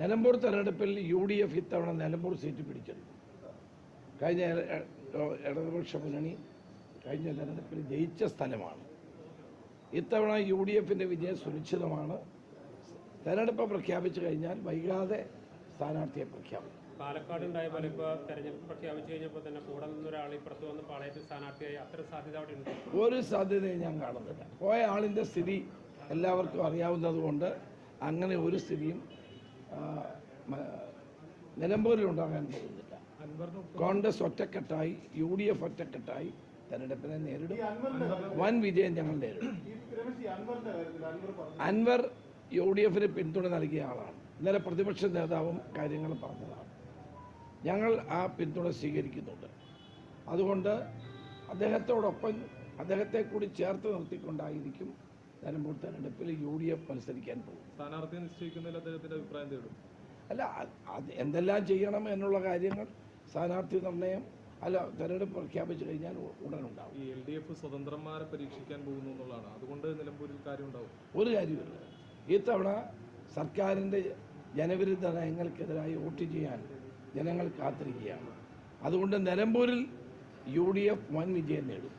നിലമ്പൂർ തെരഞ്ഞെടുപ്പിൽ U D F ഇത്തവണ Nilambur seat പിടിച്ചെടുത്തു. കഴിഞ്ഞ ഇട- ഇട- ഇടതുപക്ഷ മുന്നണി കഴിഞ്ഞ തെരഞ്ഞെടുപ്പിൽ ജയിച്ച സ്ഥലമാണ്. ഇത്തവണ യു ഡി എഫിന്റെ വിജയം സുനിശ്ചിതമാണ് തെരഞ്ഞെടുപ്പ് പ്രഖ്യാപിച്ചു കഴിഞ്ഞാൽ വൈകാതെ സ്ഥാനാർത്ഥിയെ പ്രഖ്യാപിക്കും. പാലക്കാട് ഉണ്ടായ പോലെ ഇപ്പോൾ തെരഞ്ഞെടുപ്പ് പ്രഖ്യാപിച്ചു കഴിഞ്ഞപ്പോൾ തന്നെ കൂടെ നിന്നൊരാൾ ഇപ്പുറത്ത് വന്ന് പാളയത്തിൽ സ്ഥാനാർത്ഥിയായി അത്ര സാധ്യത അവിടെ ഉണ്ട് ഒരു സാധ്യതയും ഞാൻ കാണുന്നില്ല. പോയ ആളിന്റെ സ്ഥിതി എല്ലാവർക്കും അറിയാവുന്നതുകൊണ്ട് അങ്ങനെ ഒരു സ്ഥിതിയും നിലമ്പൂരിലുണ്ടാകാൻ പോകുന്നില്ല. കോൺഗ്രസ് ഒറ്റക്കെട്ടായി യു ഡി എഫ് ഒറ്റക്കെട്ടായി തെരഞ്ഞെടുപ്പിനെ നേരിടും. വൻ വിജയം ഞങ്ങൾ നേരിടും. അൻവർ യു ഡി എഫിന് പിന്തുണ നൽകിയ ആളാണ്. ഇന്നലെ പ്രതിപക്ഷ നേതാവും കാര്യങ്ങൾ പറഞ്ഞതാണ്. ഞങ്ങൾ ആ പിന്തുണ സ്വീകരിക്കുന്നുണ്ട്. അതുകൊണ്ട് അദ്ദേഹത്തോടൊപ്പം അദ്ദേഹത്തെ കൂടി ചേർത്ത് നിർത്തിക്കൊണ്ടായിരിക്കും നിലമ്പൂർ തെരഞ്ഞെടുപ്പിൽ യു ഡി എഫ് മത്സരിക്കാൻ പോകും. സ്ഥാനാർത്ഥിയെ നിശ്ചയിക്കുന്നതിൽ അദ്ദേഹത്തിന്റെ അഭിപ്രായം തേടും അല്ല അത് എന്തെല്ലാം ചെയ്യണം എന്നുള്ള കാര്യങ്ങൾ സ്ഥാനാർത്ഥി നിർണയം അല്ല തെരഞ്ഞെടുപ്പ് പ്രഖ്യാപിച്ചു കഴിഞ്ഞാൽ ഉടൻ ഈ എൽ ഡി എഫ് സ്വതന്ത്രന്മാരെ പരീക്ഷിക്കാൻ പോകുന്നു എന്നുള്ളതാണ്. അതുകൊണ്ട് നിലമ്പൂരിൽ കാര്യം ഉണ്ടാവും ഒരു കാര്യമില്ല ഇത്തവണ സർക്കാരിന്റെ ജനവിരുദ്ധ നയങ്ങൾക്കെതിരായി വോട്ട് ചെയ്യാൻ ജനങ്ങൾ കാത്തിരിക്കുകയാണ്. അതുകൊണ്ട് നിലമ്പൂരിൽ യു ഡി എഫ് വൻ വിജയം നേടും.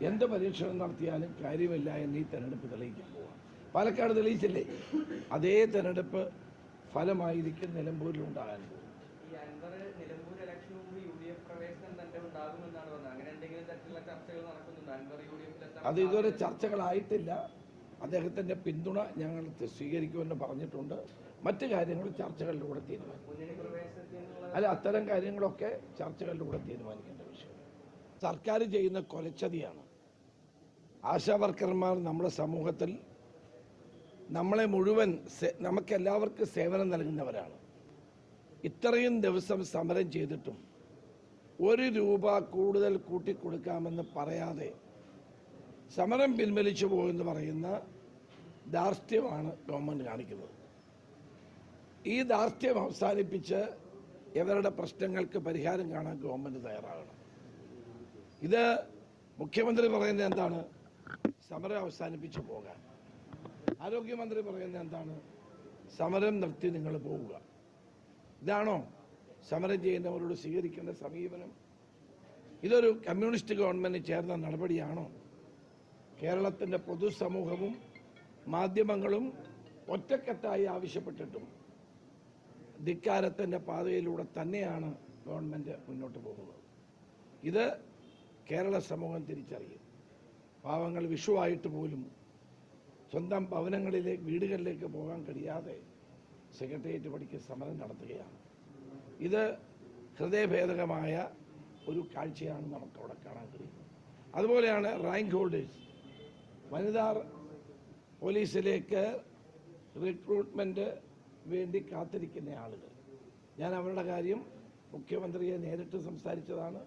എന്ത് പരീക്ഷണം നടത്തിയാലും കാര്യമില്ല എന്ന് ഈ തെരഞ്ഞെടുപ്പ് തെളിയിക്കാൻ പോവാം. പാലക്കാട് തെളിയിച്ചില്ലേ? അതേ തെരഞ്ഞെടുപ്പ് ഫലമായിരിക്കും നിലമ്പൂരിൽ ഉണ്ടാകാൻ പോകും അത് ഇതുവരെ ചർച്ചകളായിട്ടില്ല. അദ്ദേഹത്തിന്റെ പിന്തുണ ഞങ്ങൾ സ്വീകരിക്കുമെന്ന് പറഞ്ഞിട്ടുണ്ട്. മറ്റ് കാര്യങ്ങൾ ചർച്ചകളിലൂടെ തീരുമാനിക്കും. അല്ല അത്തരം കാര്യങ്ങളൊക്കെ ചർച്ചകളിലൂടെ തീരുമാനിക്കേണ്ട വിഷയം സർക്കാർ ചെയ്യുന്ന കൊലച്ചതിയാണ്. ആശാ വർക്കർമാർ നമ്മുടെ സമൂഹത്തിൽ നമ്മളെ മുഴുവൻ നമുക്കെല്ലാവർക്കും സേവനം നൽകുന്നവരാണ്. ഇത്രയും ദിവസം സമരം ചെയ്തിട്ടും ഒരു രൂപ കൂടുതൽ കൂട്ടിക്കൊടുക്കാമെന്ന് പറയാതെ സമരം പിൻവലിച്ചു പോകുമെന്ന് പറയുന്ന ധാർഷ്ട്യമാണ് ഗവൺമെന്റ് കാണിക്കുന്നത്. ഈ ധാർഷ്ട്യം അവസാനിപ്പിച്ച് ഇവരുടെ പ്രശ്നങ്ങൾക്ക് പരിഹാരം കാണാൻ ഗവൺമെന്റ് തയ്യാറാകണം. ഇത് മുഖ്യമന്ത്രി പറയുന്നത് എന്താണ്? സമരം അവസാനിപ്പിച്ച് പോകാൻ ആരോഗ്യമന്ത്രി പറയുന്നത് എന്താണ്? സമരം നിർത്തി നിങ്ങൾ പോവുക. ഇതാണോ? സമരം ചെയ്യുന്നവരോട് സ്വീകരിക്കേണ്ട സമീപനം? ഇതൊരു കമ്മ്യൂണിസ്റ്റ് ഗവൺമെന്റ് ചേർന്ന നടപടിയാണോ? കേരളത്തിന്റെ പൊതുസമൂഹവും മാധ്യമങ്ങളും ഒറ്റക്കെട്ടായി ആവശ്യപ്പെട്ടിട്ടും ധിക്കാരത്തിന്റെ പാതയിലൂടെ തന്നെയാണ് ഗവൺമെന്റ് മുന്നോട്ട് പോകുന്നത്. ഇത് കേരള സമൂഹം തിരിച്ചറിയും പാവങ്ങൾ വിഷുവായിട്ട് പോലും സ്വന്തം ഭവനങ്ങളിലേക്ക് വീടുകളിലേക്ക് പോകാൻ കഴിയാതെ സെക്രട്ടേറിയറ്റ് പടിക്ക് സമരം നടത്തുകയാണ്. ഇത് ഹൃദയഭേദകമായ ഒരു കാഴ്ചയാണ് നമുക്കവിടെ കാണാൻ കഴിയുന്നത്. അതുപോലെയാണ് റാങ്ക് ഹോൾഡേഴ്സ്. വനിതാ പോലീസിലേക്ക് റിക്രൂട്ട്മെന്റ് വേണ്ടി കാത്തിരിക്കുന്ന ആളുകൾ. ഞാൻ അവരുടെ കാര്യം മുഖ്യമന്ത്രിയെ നേരിട്ട് സംസാരിച്ചതാണ്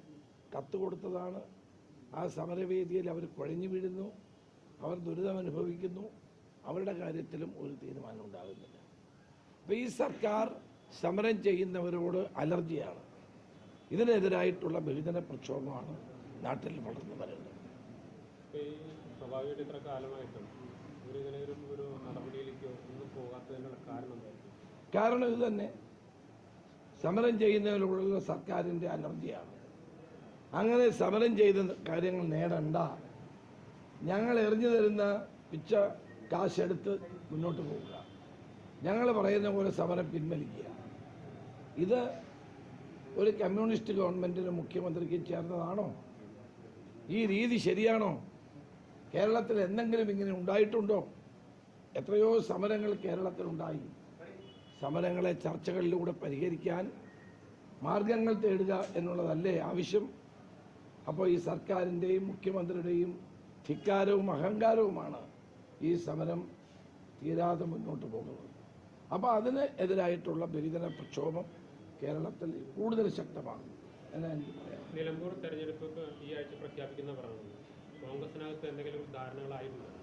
കത്ത് കൊടുത്തതാണ് ആ സമരവേദിയിൽ അവർ കുഴഞ്ഞു വീഴുന്നു. അവർ ദുരിതം അനുഭവിക്കുന്നു. അവരുടെ കാര്യത്തിലും ഒരു തീരുമാനം ഉണ്ടാകുന്നില്ല. അപ്പോൾ ഈ സർക്കാർ സമരം ചെയ്യുന്നവരോട് അലർജിയാണ്. ഇതിനെതിരായിട്ടുള്ള ബഹുജന പ്രക്ഷോഭമാണ് നാട്ടിൽ വളർന്നു വരുന്നത്. സ്വാഭാവികമായിട്ട് ഇത്ര കാലമായിട്ടും ഇവരിങ്ങനെ ഒരു ഒരു നടപടിയിലേക്കോ ഒന്നും പോകാത്തതിനുള്ള കാരണം എന്തായിരിക്കും? കാരണം ഇത് തന്നെ സമരം ചെയ്യുന്നതിലുള്ള സർക്കാരിന്റെ അലർജിയാണ്. അങ്ങനെ സമരം ചെയ്ത കാര്യങ്ങൾ നേടണ്ട. ഞങ്ങൾ എറിഞ്ഞു തരുന്ന പിച്ച കാശെടുത്ത് മുന്നോട്ട് പോവുക. ഞങ്ങൾ പറയുന്ന പോലെ സമരം പിൻവലിക്കുക. ഇത് ഒരു കമ്മ്യൂണിസ്റ്റ് ഗവൺമെന്റിന് മുഖ്യമന്ത്രിക്ക് ചേർന്നതാണോ? ഈ രീതി ശരിയാണോ? കേരളത്തിൽ എന്തെങ്കിലും ഇങ്ങനെ ഉണ്ടായിട്ടുണ്ടോ? എത്രയോ സമരങ്ങൾ കേരളത്തിലുണ്ടായി സമരങ്ങളെ ചർച്ചകളിലൂടെ പരിഹരിക്കാൻ മാർഗങ്ങൾ തേടുക എന്നുള്ളതല്ലേ ആവശ്യം? അപ്പോൾ ഈ സർക്കാരിന്റെയും മുഖ്യമന്ത്രിയുടെയും ധിക്കാരവും അഹങ്കാരവുമാണ് ഈ സമരം തീരാതെ മുന്നോട്ട് പോകുന്നത്. അപ്പോൾ അതിന് എതിരായിട്ടുള്ള ബിരുദന പ്രക്ഷോഭം കേരളത്തിൽ കൂടുതൽ ശക്തമാണ് നിലമ്പൂർ തെരഞ്ഞെടുപ്പ് ഈ ആഴ്ച പ്രഖ്യാപിക്കുന്ന പറഞ്ഞു കോൺഗ്രസിനകത്ത് എന്തെങ്കിലും ധാരണകളായിരുന്നു